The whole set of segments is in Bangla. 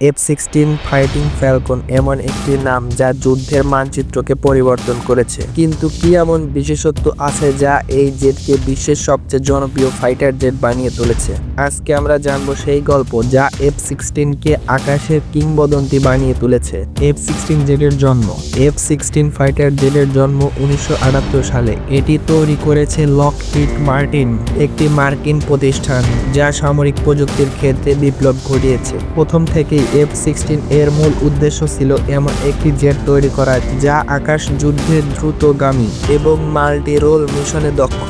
এফ সিক্সটিন ফাইটিং ফ্যালকন এমন একটি নাম যা যুদ্ধের মানচিত্রকে পরিবর্তন করেছে। কিন্তু কি এমন বিশেষত্ব আছে যা এই জেটকে বিশ্বের সবচেয়ে জনপ্রিয় ফাইটার জেট বানিয়ে তুলেছে? আজকে আমরা জানব সেই গল্প যা এফ সিক্সটিনকে আকাশের কিংবদন্তি বানিয়ে তুলেছে। এফ সিক্সটিন জেটের জন্ম। এফ সিক্সটিন ফাইটার জেটের জন্ম উনিশশো আটাত্তর সালে। এটি তৈরি করেছে লকহিড মার্টিন একটি মার্কিন প্রতিষ্ঠান যা সামরিক প্রযুক্তির ক্ষেত্রে বিপ্লব ঘটিয়েছে। প্রথম থেকেই এফ সিক্সটিন এর মূল উদ্দেশ্য ছিল এমন একটি জেট তৈরি করা, যা আকাশ যুদ্ধে দ্রুতগামী এবং মাল্টি রোল মিশনে দক্ষ।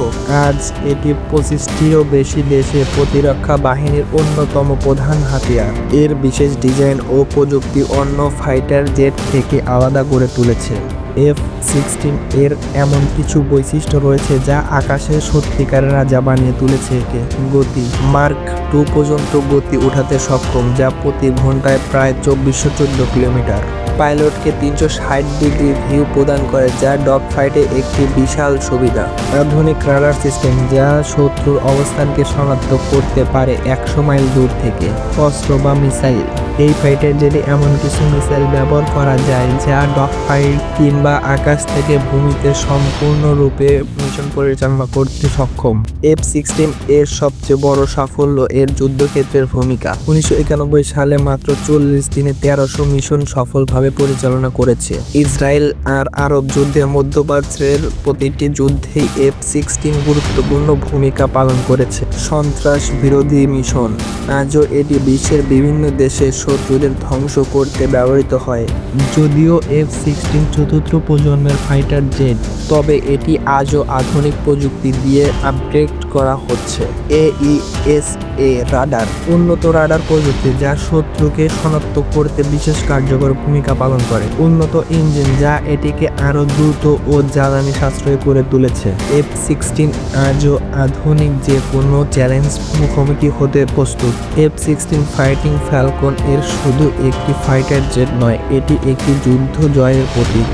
আজ এটি পঁচিশটিরও বেশি দেশে প্রতিরক্ষা বাহিনীর অন্যতম প্রধান হাতিয়ার। এর বিশেষ ডিজাইন ও প্রযুক্তি অন্য ফাইটার জেট থেকে আলাদা করে তুলেছে। এফ সিক্সটিন এর এমন কিছু বৈশিষ্ট্য রয়েছে যা আকাশের সত্যিকারের রাজা বানিয়ে তুলেছে একে। গতি, মার্ক টু পর্যন্ত গতি উঠাতে সক্ষম যা প্রতি ঘন্টায় প্রায় চব্বিশশো চোদ্দ কিলোমিটার। পাইলটকে তিনশো ষাট ডিগ্রি ভিউ প্রদান করে, যা ডগ ফাইটে একটি বিশাল সুবিধা। আধুনিক রাডার সিস্টেম, যা শত্রুর অবস্থানকে শনাক্ত করতে পারে একশো মাইল দূর থেকে। অস্ত্র বা মিসাইল। এই ফাইটার জেটে এমন কিছু মিসাইল ব্যবহার করা যায়, যা ডগ ফাইট কিংবা আকাশ থেকে ভূমিতে সম্পূর্ণরূপে মিশন পরিচালনা করতে সক্ষম। এফ সিক্সটিন এর সবচেয়ে বড় সাফল্য এর যুদ্ধক্ষেত্রের ভূমিকা। উনিশশো একানব্বই সালে মাত্র চল্লিশ দিনে তেরোশো মিশন সফলভাবে পরিচালনা করেছে। ইসরায়েল আর আরব যুদ্ধে মধ্যপ্রাচ্যের প্রতিটি যুদ্ধেই এফ সিক্সটিন গুরুত্বপূর্ণ ভূমিকা পালন করেছে। সন্ত্রাস বিরোধী মিশন। আজও এটি বিশ্বের বিভিন্ন দেশে শত্রুদের ধ্বংস করতে ব্যবহৃত হয়। যদিও এফ সিক্সটিন চতুর্থ প্রজন্মের ফাইটার জেট, তবে এটি আজও আধুনিক প্রযুক্তি দিয়ে আপগ্রেড করা হচ্ছে। এইএস এ রাডার উন্নত রাডার প্রযুক্তি যা শত্রুকে শনাক্ত করতে বিশেষ কার্যকর ভূমিকা পালন করে। উন্নত ইঞ্জিন যা এটিকে আরও দ্রুত ও জ্বালানি সাশ্রয় করে তুলেছে। এফ সিক্সটিন আজও আধুনিক যে কোনো চ্যালেঞ্জ মুখোমুখি হতে প্রস্তুত। এফ সিক্সটিন ফাইটিং ফ্যালকন এর শুধু একটি ফাইটার জেট নয়, এটি একটি যুদ্ধ জয়ের প্রতীক।